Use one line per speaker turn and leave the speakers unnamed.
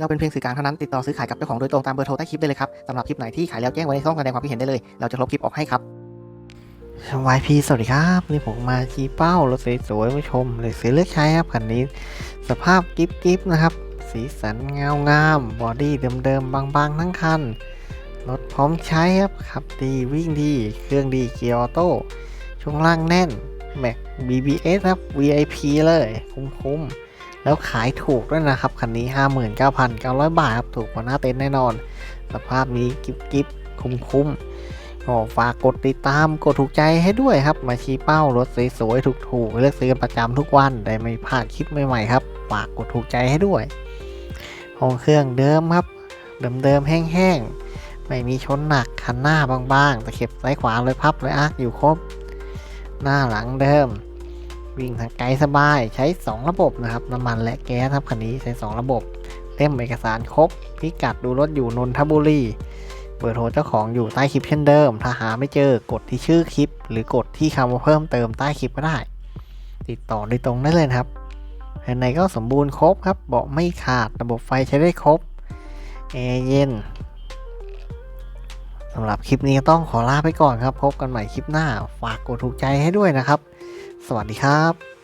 เราเป็นเพียงสื่อกลางเท่านั้นติดต่อซื้อขายกับเจ้าของโดยตรงตามเบอร์โทรใต้คลิปได้เลยครับสำหรับคลิปไหนที่ขายแล้วแจ้งไว้ในช่องแสดงความคิดเห็นได้เลย เราจะลบคลิปออกให้ครับวายพีสวัสดีครับนี่ผมมาชี้เป้ารถสวยๆมาชมเลยซื้อเลือกใช้ครับคันนี้ สภาพกิฟกิฟนะครับ สีสันเงางามบอดี้เดิมๆบางๆทั้งคันรถพร้อมใช้ครับขับดีวิ่งดี เครื่องดีเกียร์ออโต้ช่วงล่างแน่น แม็ก BBS ครับ VIP เลย คุ้มๆ แล้วขายถูกด้วยนะครับ คันนี้ 59,900 บาทครับ ถูกกว่าหน้าเต็นท์แน่นอน สภาพนี้กิ๊บกิบคุ้มๆก็ฝากกดติดตามกดถูกใจให้ด้วยครับ มาชี้เป้ารถสวยๆถูกๆ เลือกซื้อกันประจำทุกวันได้ไม่พลาดคลิปใหม่ๆครับฝากกดถูกใจให้ด้วยห้องเครื่องเดิมครับ เดิมๆแห้งๆไม่มีชนหนักคันหน้าบางๆตะเข็บซ้ายขวาเลยพับเลยอาร์คอยู่ครบ หน้าหลังเดิม วิ่งทางไกลสบายใช้ 2 ระบบนะครับ น้ำมันและแก๊สครับคันนี้ใช้ 2 ระบบเต็มเอกสารครบ พิกัดดูรถอยู่นนทบุรีเบอร์โทรเจ้าของอยู่ใต้คลิปเช่นเดิม ถ้าหาไม่เจอกดที่ชื่อคลิป หรือกดที่คำว่าเพิ่มเติมใต้คลิปก็ได้ ติดต่อโดยตรงได้เลยครับภายในก็สมบูรณ์ครบครับเบาะไม่ขาดระบบไฟใช้ได้ครบแอร์เย็น สำหรับคลิปนี้ต้องขอลาไปก่อนครับ พบกันใหม่คลิปหน้า ฝากกดถูกใจให้ด้วยนะครับ สวัสดีครับ